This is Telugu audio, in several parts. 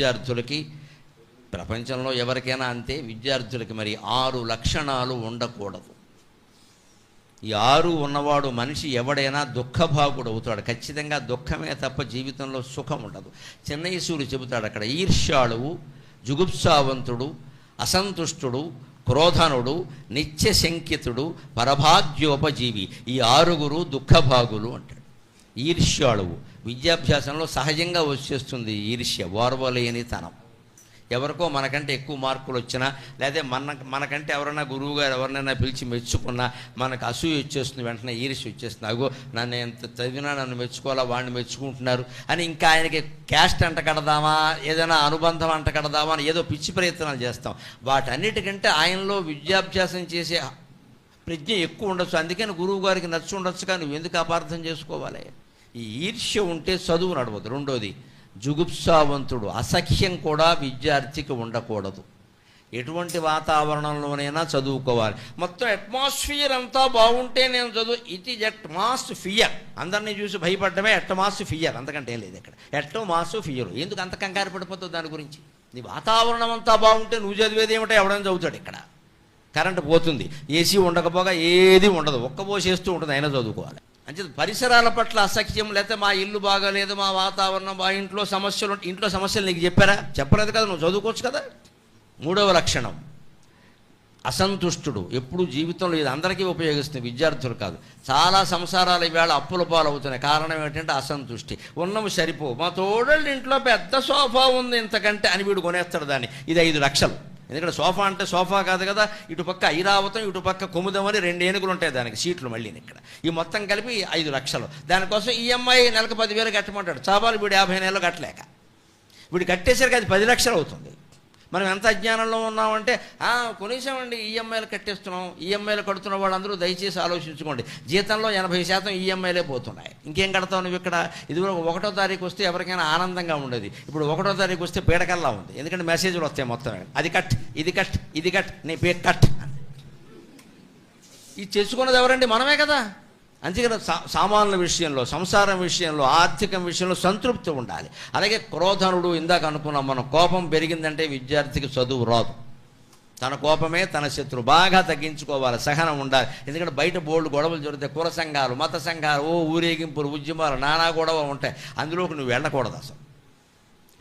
విద్యార్థులకి ప్రపంచంలో ఎవరికైనా అంతే విద్యార్థులకి మరి ఆరు లక్షణాలు ఉండకూడదు. ఈ ఆరు ఉన్నవాడు మనిషి ఎవడైనా దుఃఖభాగుడు అవుతాడు. ఖచ్చితంగా దుఃఖమే తప్ప జీవితంలో సుఖం ఉండదు. చిన్నయసూరు చెబుతాడు అక్కడ ఈర్ష్యాళువు జుగుప్సావంతుడు అసంతుష్టుడు క్రోధనుడు నిత్య శంకితుడు పరభాగ్యోపజీవి ఈ ఆరుగురు దుఃఖభాగులు అంటాడు. ఈర్ష్యాళువు విద్యాభ్యాసంలో సహజంగా వచ్చేస్తుంది ఈర్ష్య ఓర్వలేని తనం ఎవరికో మనకంటే ఎక్కువ మార్కులు వచ్చినా లేదా మన మనకంటే ఎవరైనా గురువు గారు ఎవరినైనా పిలిచి మెచ్చుకున్నా మనకు అసూయ వచ్చేస్తుంది వెంటనే ఈర్ష్య వచ్చేస్తుంది. అగో నన్ను ఎంత చదివినా నన్ను మెచ్చుకోవాలా వాడిని మెచ్చుకుంటున్నారు అని ఇంకా ఆయనకి క్యాస్ట్ అంట కడదామా ఏదైనా అనుబంధం అంట కడదామా అని ఏదో పిచ్చి ప్రయత్నాలు చేస్తాం. వాటన్నిటికంటే ఆయనలో విద్యాభ్యాసం చేసే ప్రజ్ఞ ఎక్కువ ఉండొచ్చు. అందుకని గురువు గారికి నచ్చి ఉండొచ్చు కానీ ఎందుకు అపార్థం చేసుకోవాలి? ఈ ఈర్ష్య ఉంటే చదువు నడవదు. రెండోది జుగుప్సావంతుడు అసఖ్యం కూడా విద్యార్థికి ఉండకూడదు. ఎటువంటి వాతావరణంలోనైనా చదువుకోవాలి. మొత్తం అట్మాస్ఫియర్ అంతా బాగుంటే నేను చదువు ఇట్ ఈజ్ అట్మాస్ఫియర్ అందరినీ చూసి భయపడటమే అట్మాస్ఫియర్ అంతకంటే లేదు ఇక్కడ. అట్మాస్ఫియర్ ఎందుకు అంత కంగారు పడిపోతుంది దాని గురించి? నీ వాతావరణం అంతా బాగుంటే నువ్వు చదివేది ఏమిటో ఎవడైనా చదువుతాడు ఇక్కడ. కరెంటు పోతుంది. ఏసీ ఉండకపోగా ఏది ఉండదు. ఒక్క పోసేస్తూ ఉంటుంది అయినా చదువుకోవాలి. అంటే పరిసరాల పట్ల అసఖ్యం లేకపోతే మా ఇల్లు బాగాలేదు మా వాతావరణం మా ఇంట్లో సమస్యలు ఉంటే- ఇంట్లో సమస్యలు నీకు చెప్పారా? చెప్పలేదు కదా నువ్వు చదువుకోవచ్చు కదా? మూడవ లక్షణం. అసంతుష్టుడు. ఎప్పుడు జీవితంలో ఇది అందరికీ ఉపయోగిస్తుంది విద్యార్థులు కాదు. చాలా సంసారాలు ఈవేళ అప్పుల పాలవుతున్నాయి. కారణం ఏంటంటే అసంతుష్టి. ఉన్నవి సరిపో మా తోడళ్ళ ఇంట్లో పెద్ద సోఫా ఉంది ఇంతకంటే అని వీడు కొనేస్తాడు దాన్ని. ఇది ఐదు లక్షలు. ఎందుకంటే సోఫా అంటే సోఫా కాదు కదా ఇటు పక్క ఐరావతం ఇటు పక్క కుముదం అని రెండు ఏనుగులు ఉంటాయి దానికి సీట్లు మళ్ళీ ఇక్కడ. ఈ మొత్తం కలిపి ఐదు లక్షలు. దానికోసం ఈఎంఐ నెలకు పదివేలు కట్టమంటాడు. చాబాలు వీడు యాభై నెలలు కట్టలేక. వీడు కట్టేసరికి అది పది లక్షలు అవుతుంది. మనం ఎంత అజ్ఞానంలో ఉన్నామంటే కొనేసామండి ఈఎంఐలు కట్టేస్తున్నాం ఈఎంఐలు కడుతున్న వాళ్ళందరూ దయచేసి ఆలోచించుకోండి. జీతంలో ఎనభై శాతం ఈఎంఐలే పోతున్నాయి. ఇంకేం కడతావు నువ్వు ఇక్కడ? ఇది కూడా ఒకటో తారీఖు వస్తే ఎవరికైనా ఆనందంగా ఉండేది. ఇప్పుడు ఒకటో తారీఖు వస్తే పీడకల్లా ఉంది. ఎందుకంటే మెసేజ్లు వస్తాయి మొత్తం. అది కట్ ఇది కట్ ఇది కట్ నీ పేరు కట్. ఇది చేసుకున్నది ఎవరండి? మనమే కదా. అందుకని సా సామాన్ల విషయంలో సంసారం విషయంలో ఆర్థికం విషయంలో సంతృప్తి ఉండాలి. అలాగే క్రోధనుడు ఇందాక అనుకున్నాం మనం కోపం పెరిగిందంటే విద్యార్థికి చదువు రాదు. తన కోపమే తన శత్రు బాగా తగ్గించుకోవాలి సహనం ఉండాలి. ఎందుకంటే బయట బోల్డ్ గొడవలు జరుగుతాయి కుల సంఘాలు మత సంఘాలు ఓ ఊరేగింపులు ఉద్యమాలు నానా గొడవ ఉంటాయి. అందులోకి నువ్వు వెళ్ళకూడదు అసలు.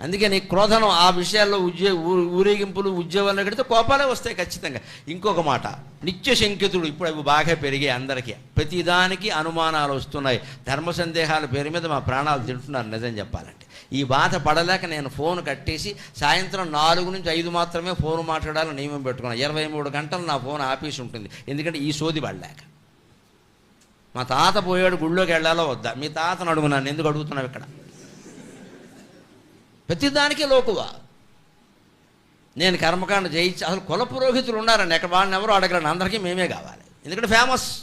అందుకని క్రోధనం ఆ విషయాల్లో ఉద్యో ఊరేగింపులు ఉద్యోగాలు కడితే కోపాలే వస్తాయి ఖచ్చితంగా. ఇంకొక మాట. నిత్య శంకితుడు ఇప్పుడు అవి బాగా పెరిగాయి అందరికీ. ప్రతిదానికి అనుమానాలు వస్తున్నాయి. ధర్మ సందేహాల పేరు మీద మా ప్రాణాలు తింటున్నారు నిజం చెప్పాలంటే. ఈ బాధ పడలేక నేను ఫోన్ కట్టేసి సాయంత్రం నాలుగు నుంచి ఐదు మాత్రమే ఫోన్ మాట్లాడాలని నియమం పెట్టుకున్నాను ఇరవై మూడు గంటలు నా ఫోన్ ఆపేసి ఉంటుంది. ఎందుకంటే ఈ సోది పడలేక. మా తాత పోయాడు గుళ్ళోకి వెళ్ళాలో వద్దా? మీ తాతను అడుగు నన్ను. ఎందుకు అడుగుతున్నావు ఇక్కడ? ప్రతిదానికి లోకువ? నేను కర్మకాండ జయించి అసలు కుల పురోహితులు ఉన్నారండి. ఎక్కడ వాడిని ఎవరు అడగరండి. అందరికీ మేమే కావాలి. ఎందుకంటే ఫేమస్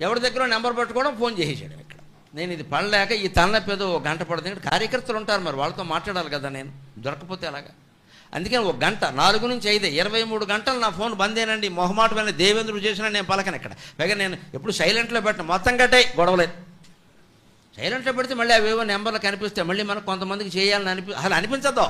ఎవరి దగ్గర నెంబర్ పెట్టుకోవడం ఫోన్ చేసేసాడు ఇక్కడ. నేను ఇది పడలేక ఈ తలనొప్పి ఏదో ఒక గంట పడుతుంది. ఎందుకంటే కార్యకర్తలు ఉంటారు మరి వాళ్ళతో మాట్లాడాలి కదా నేను. దొరకపోతే అలాగా అందుకని ఒక గంట నాలుగు నుంచి ఐదే ఇరవై మూడు గంటలు నా ఫోన్ బందేనండి. మొహమాటమైన దేవేంద్రుడు చేసినా నేను పలకను ఇక్కడ. పైగా నేను ఎప్పుడు సైలెంట్లో పెట్టను. మొత్తం గట్టే గొడవలేదు సైలెంట్లో పెడితే మళ్ళీ అవేవో నెంబర్లు కనిపిస్తాయి మళ్ళీ మనకు కొంతమందికి చేయాలని అనిపి అసలు అనిపించదు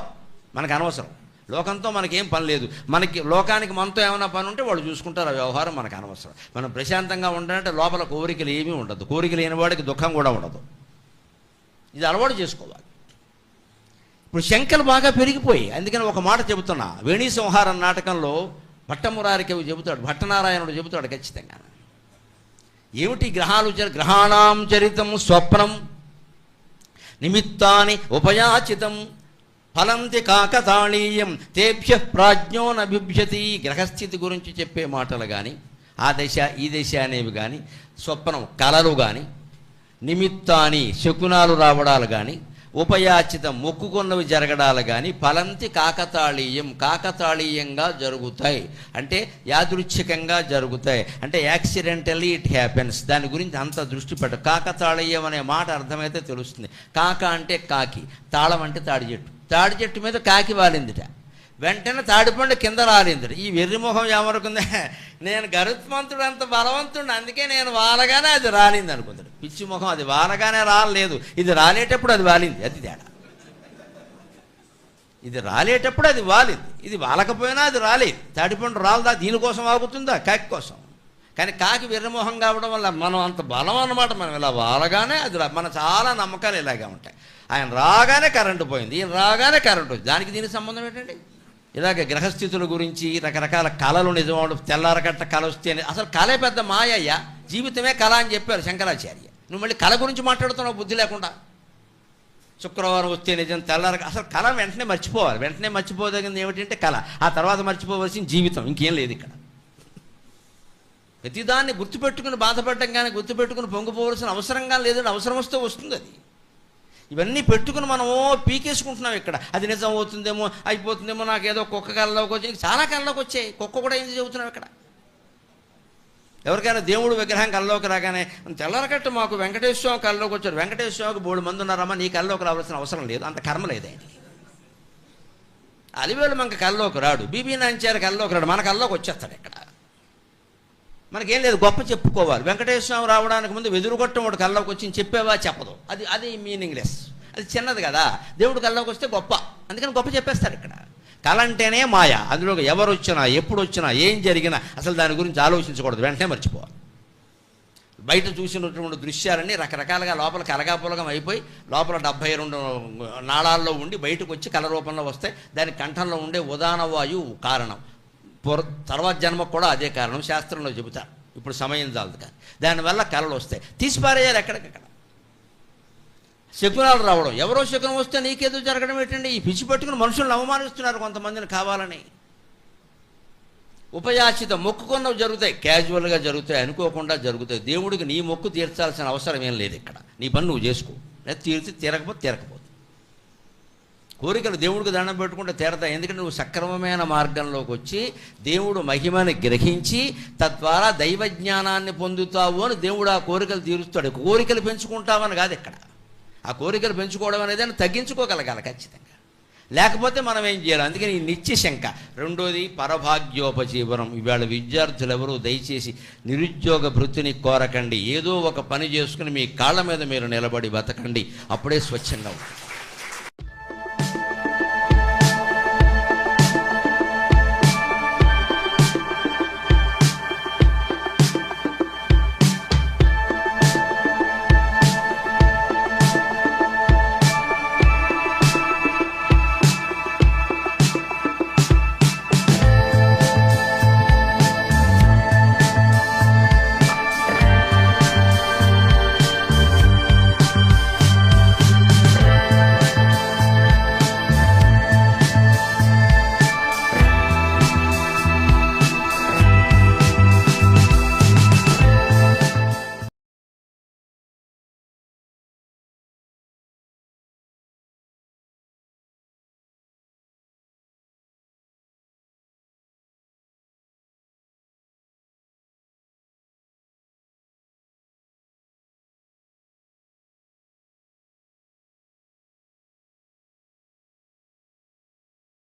మనకు అనవసరం. లోకంతో మనకేం పని లేదు. మనకి లోకానికి మనతో ఏమైనా పని ఉంటే వాళ్ళు చూసుకుంటారు. ఆ వ్యవహారం మనకు అనవసరం. మనం ప్రశాంతంగా ఉండాలంటే లోపల కోరికలు ఏమీ ఉండదు. కోరిక లేని వాడికి దుఃఖం కూడా ఉండదు. ఇది అలవాటు చేసుకోవాలి. ఇప్పుడు శంకలు బాగా పెరిగిపోయి అందుకని ఒక మాట చెబుతున్నా. వేణీ సంహారం నాటకంలో భట్టమురారికి చెబుతాడు. భట్టనారాయణుడు చెబుతాడు ఖచ్చితంగా. ఏమిటి గ్రహాలు గ్రహాణం చరితం స్వప్నం. నిమిత్తాని ఉపయాచితం. ఫలంతి కాకతాళీయం. తేభ్య ప్రాజ్ఞోనభిభ్యతి. గ్రహస్థితి గురించి చెప్పే మాటలు కానీ ఆ దశ ఈ దశ అనేవి కానీ స్వప్నం కలలు కానీ నిమిత్తాని శకునాలు రావడాలు కానీ ఉపయాచితం మొక్కుకున్నవి జరగడాలు కానీ ఫలంతి కాకతాళీయం కాకతాళీయంగా జరుగుతాయి. అంటే యాదృచ్ఛికంగా జరుగుతాయి. అంటే యాక్సిడెంటలీ ఇట్ హ్యాపెన్స్. దాని గురించి అంత దృష్టి పెట్ట కాకతాళీయం అనే మాట అర్థమైతే తెలుస్తుంది. కాక అంటే కాకి తాళం అంటే తాడి చెట్టు తాడి చెట్టు మీద కాకి వాలిందిట. వెంటనే తాడిపండు కింద రాలింది ఈ వెర్రిమొహం ఏమనుకుందే? నేను గరుత్మంతుడు అంత బలవంతుడు అందుకే నేను వాలగానే అది రాలింది అనుకుంటాడు. పిచ్చి ముఖం అది వాలగానే రాలేదు ఇది రాలేటప్పుడు అది వాలింది. అది తేడా. ఇది రాలేటప్పుడు అది వాలింది. ఇది వాలకపోయినా అది రాలేదు. తాటిపండు రాలదా? దీనికోసం ఆగుతుందా కాకి కోసం. కానీ కాకి విర్రమోహం కావడం వల్ల మనం అంత బలం అన్నమాట. మనం ఇలా వాలగానే అది మన చాలా నమ్మకాలు ఇలాగే ఉంటాయి. ఆయన రాగానే కరెంటు పోయింది. ఈయన రాగానే కరెంటు వచ్చింది దానికి దీనికి సంబంధం ఏంటండి? ఇలాగ గ్రహస్థితుల గురించి రకరకాల కళలు నిజం తెల్లారకట్ట కళ వస్తే అని- అసలు కళే పెద్ద మాయయ్య. జీవితమే కళ అని చెప్పారు శంకరాచార్య. నువ్వు మళ్ళీ కళ గురించి మాట్లాడుతున్నావు బుద్ధి లేకుండా. శుక్రవారం వస్తే నిజం తెల్లారక అసలు కళ వెంటనే మర్చిపోవాలి. వెంటనే మర్చిపోదగింది ఏమిటంటే కళ. ఆ తర్వాత మర్చిపోవలసిన జీవితం. ఇంకేం లేదు ఇక్కడ. ప్రతిదాన్ని గుర్తుపెట్టుకుని బాధపడటం కానీ గుర్తుపెట్టుకుని పొంగిపోవలసిన అవసరంగా లేదంటే అవసరం వస్తే వస్తుంది అది. ఇవన్నీ పెట్టుకుని మనము పీకేసుకుంటున్నాం ఇక్కడ. అది నిజం అవుతుందేమో అయిపోతుందేమో నాకు ఏదో కుక్క కళ్ళలోకి వచ్చి చాలా కళ్ళలోకి వచ్చాయి. కుక్క కూడా ఏం చెబుతున్నాం ఇక్కడ? ఎవరికైనా దేవుడు విగ్రహం కళ్ళలోకి రాగానే తెల్లరకట్టు మాకు వెంకటేశ్వర స్వామి కళ్ళలోకి వచ్చారు. వెంకటేశ్వర స్వామికి బోడు మంది ఉన్నారమ్మా నీ కళ్ళలోకి రావాల్సిన అవసరం లేదు. అంత కర్మ లేదు. ఆయనకి అలివేలు మనకు కళ్ళలోకి రాడు. బీబీ నాంచారు కళ్ళలోకి రాడు. మన కళ్ళలోకి వచ్చేస్తాడు ఇక్కడ. మనకేం లేదు గొప్ప చెప్పుకోవాలి. వెంకటేశ్వరరావు రావడానికి ముందు వెదురుగొట్టం ఒకటి కళ్ళలోకి వచ్చి చెప్పేవా చెప్పదు. అది అది మీనింగ్లెస్ అది చిన్నది కదా. దేవుడు కల్లోకి వస్తే గొప్ప. అందుకని గొప్ప చెప్పేస్తారు ఇక్కడ. కళ అంటేనే మాయ. అందులో ఎవరు వచ్చినా ఎప్పుడు వచ్చినా ఏం జరిగినా అసలు దాని గురించి ఆలోచించకూడదు. వెంటనే మర్చిపోవాలి. బయట చూసినటువంటి దృశ్యాలన్నీ రకరకాలుగా లోపల కలగాపులగం అయిపోయి లోపల డెబ్భై రెండు నాళాల్లో ఉండి బయటకు వచ్చి కళ రూపంలో వస్తాయి. దాని కంఠంలో ఉండే ఉదాన వాయువు కారణం. పూర్వ తర్వాత జన్మకు కూడా అదే కారణం. శాస్త్రంలో చెబుతారు ఇప్పుడు సమయం చాలదు కానీ. దానివల్ల కళలు వస్తాయి. తీసిపారేయాలి ఎక్కడికక్కడ శకునాలు రావడం. ఎవరో శకునం వస్తే నీకేదో జరగడం ఏంటండి? ఈ పిచ్చి పట్టుకుని మనుషులను అవమానిస్తున్నారు కొంతమందిని కావాలని. ఉపయాచిత మొక్కుకున్నవి జరుగుతాయి. క్యాజువల్గా జరుగుతాయి. అనుకోకుండా జరుగుతాయి. దేవుడికి నీ మొక్కు తీర్చాల్సిన అవసరం ఏం లేదు ఇక్కడ. నీ పని నువ్వు చేసుకో. లేదా తీర్చి తీరకపోతే తీరకపోతే కోరికలు దేవుడికి దండం పెట్టుకుంటే తీరతాయి. ఎందుకంటే నువ్వు సక్రమమైన మార్గంలోకి వచ్చి దేవుడు మహిమని గ్రహించి తద్వారా దైవ జ్ఞానాన్ని పొందుతావు అని దేవుడు ఆ కోరికలు తీరుస్తాడు. కోరికలు పెంచుకుంటామని కాదు ఇక్కడ. ఆ కోరికలు పెంచుకోవడం అనేది తగ్గించుకోగలగాలి ఖచ్చితంగా. లేకపోతే మనం ఏం చేయాలి? అందుకని ఈ నిత్య శంక రెండోది పరభాగ్యోపజీవనం. ఇవాళ విద్యార్థులు ఎవరు దయచేసి నిరుద్యోగ వృత్తిని కోరకండి. ఏదో ఒక పని చేసుకుని మీ కాళ్ళ మీద మీరు నిలబడి బతకండి. అప్పుడే స్వచ్ఛంగా ఉంటుంది